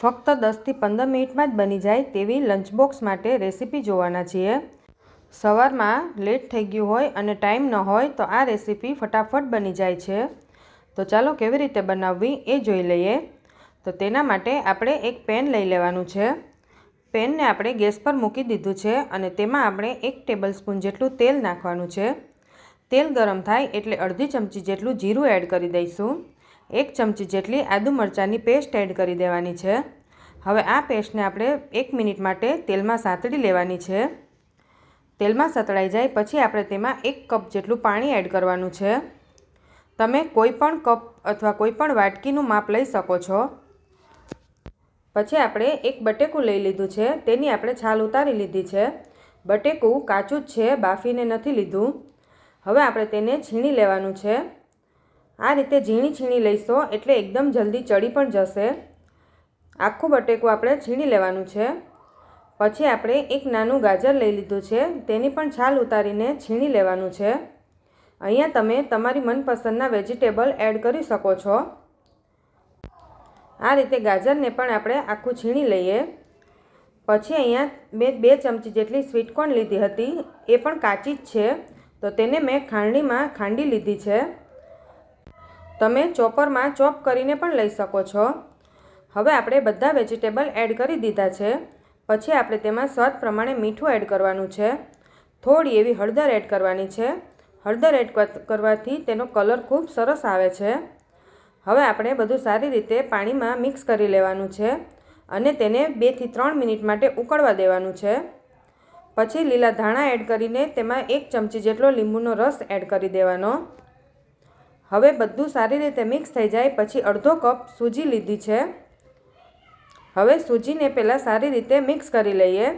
ફક્ત દસથી પંદર મિનિટમાં જ બની જાય તેવી લંચ બોક્સ માટે રેસીપી જોવાના છીએ. સવારમાં લેટ થઈ ગયું હોય અને ટાઈમ ન હોય તો આ રેસીપી ફટાફટ બની જાય છે. તો ચાલો કેવી રીતે બનાવવી એ જોઈ લઈએ. તો તેના માટે આપણે એક પેન લઈ લેવાનું છે. પેનને આપણે ગેસ પર મૂકી દીધું છે અને તેમાં આપણે એક ટેબલ સ્પૂન જેટલું તેલ નાખવાનું છે. તેલ ગરમ થાય એટલે અડધી ચમચી જેટલું જીરું એડ કરી દઈશું. એક ચમચી જેટલી આદુ મરચાંની પેસ્ટ એડ કરી દેવાની છે. હવે આ પેસ્ટને આપણે એક મિનિટ માટે તેલમાં સાંતળી લેવાની છે. તેલમાં સતળાઈ જાય પછી આપણે તેમાં એક કપ જેટલું પાણી એડ કરવાનું છે. તમે કોઈ પણ કપ અથવા કોઈ પણ વાટકીનું માપ લઈ શકો છો. પછી આપણે એક બટેકું લઈ લીધું છે, તેની આપણે છાલ ઉતારી લીધી છે. બટેકું કાચું જ છે, બાફીને નથી લીધું. હવે આપણે તેને છીણી લેવાનું છે. આ રીતે ઝીણી છીણી લઈશો એટલે એકદમ જલ્દી ચડી પણ જશે. આખું બટેકું આપણે છીણી લેવાનું છે. પછી આપણે એક નાનું ગાજર લઈ લીધું છે. તેની પણ છાલ ઉતારીને છીણી લેવાનું છે. અહીંયા તમે તમારી મનપસંદના વેજીટેબલ એડ કરી શકો છો. આ રીતે ગાજરને પણ આપણે આખું છીણી લઈએ. પછી અહીંયા મેં બે ચમચી જેટલી સ્વીટકોર્ન લીધી હતી. એ પણ કાચી જ છે. તો તેને મેં ખાંડણીમાં ખાંડી લીધી છે. તમે ચોપરમાં ચોપ કરીને પણ લઈ શકો છો. હવે આપણે બધા વેજીટેબલ એડ કરી દીધા છે. પછી આપણે તેમાં સ્વાદ પ્રમાણે મીઠું એડ કરવાનું છે. થોડી એવી હળદર એડ કરવાની છે. હળદર એડ કરવાથી તેનો કલર ખૂબ સરસ આવે છે. હવે આપણે બધું સારી રીતે પાણીમાં મિક્સ કરી લેવાનું છે અને તેને બેથી ત્રણ મિનિટ માટે ઉકળવા દેવાનું છે. પછી લીલા ધાણા એડ કરીને તેમાં એક ચમચી જેટલો લીંબુનો રસ એડ કરી દેવાનો. હવે બધું સારી રીતે મિક્સ થઈ જાય, પછી અડધો કપ સૂજી લીધી છે. હવે સૂજીને પહેલાં સારી રીતે મિક્સ કરી લઈએ.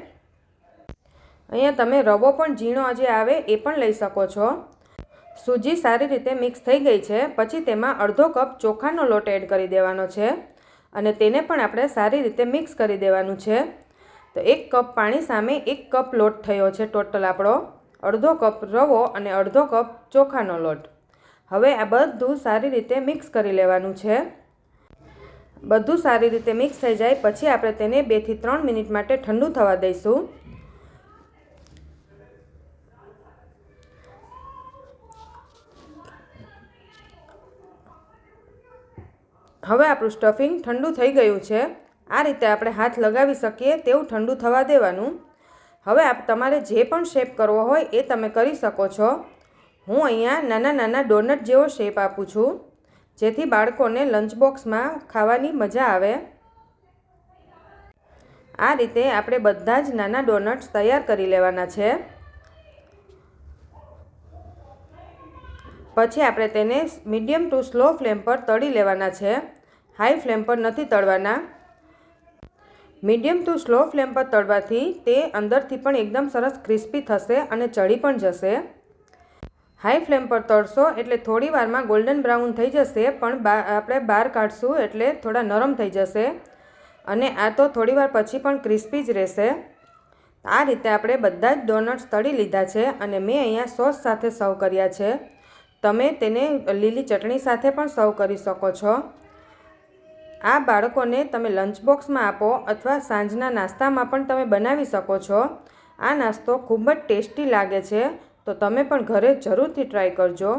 અહીંયા તમે રવો પણ ઝીણો જે આવે એ પણ લઈ શકો છો. સૂજી સારી રીતે મિક્સ થઈ ગઈ છે, પછી તેમાં અડધો કપ ચોખાનો લોટ એડ કરી દેવાનો છે અને તેને પણ આપણે સારી રીતે મિક્સ કરી દેવાનું છે. તો એક કપ પાણી સામે એક કપ લોટ થયો છે ટોટલ આપણો. અડધો કપ રવો અને અડધો કપ ચોખાનો લોટ. હવે આ બધું સારી રીતે મિક્સ કરી લેવાનું છે. બધું સારી રીતે મિક્સ થઈ જાય, પછી આપણે તેને બેથી ત્રણ મિનિટ માટે ઠંડુ થવા દઈશું. હવે આપણું સ્ટફિંગ ઠંડુ થઈ ગયું છે. આ રીતે આપણે હાથ લગાવી શકીએ તેવું ઠંડુ થવા દેવાનું. હવે આપ તમારે જે પણ શેપ કરવો હોય એ તમે કરી શકો છો. હું અહીંયા નાના નાના ડોનટ જેવો શેપ આપું છું, જેથી બાળકોને લંચ બોક્સમાં ખાવાની મજા આવે. આ રીતે આપણે બધા જ નાના ડોનટ્સ તૈયાર કરી લેવાના છે. પછી આપણે તેને મીડિયમ ટુ સ્લો ફ્લેમ પર તળી લેવાના છે. હાઈ ફ્લેમ પર નથી તળવાના. મીડિયમ ટુ સ્લો ફ્લેમ પર તળવાથી તે અંદરથી પણ એકદમ સરસ ક્રિસ્પી થશે અને ચડી પણ જશે. હાઈ ફ્લેમ પર તળશો એટલે થોડી વારમાં ગોલ્ડન બ્રાઉન થઈ જશે, પણ આપણે બહાર કાઢશું એટલે થોડા નરમ થઈ જશે. અને આ તો થોડી વાર પછી પણ ક્રિસ્પી જ રહેશે. આ રીતે આપણે બધા જ ડોનટ્સ તળી લીધા છે અને મેં અહીંયા સોસ સાથે સર્વ કર્યા છે. તમે તેને લીલી ચટણી સાથે પણ સર્વ કરી શકો છો. આ બાળકોને તમે લંચ બોક્સમાં આપો અથવા સાંજના નાસ્તામાં પણ તમે બનાવી શકો છો. આ નાસ્તો ખૂબ જ ટેસ્ટી લાગે છે તો તમે પણ ઘરે જરૂરથી ટ્રાય કરજો.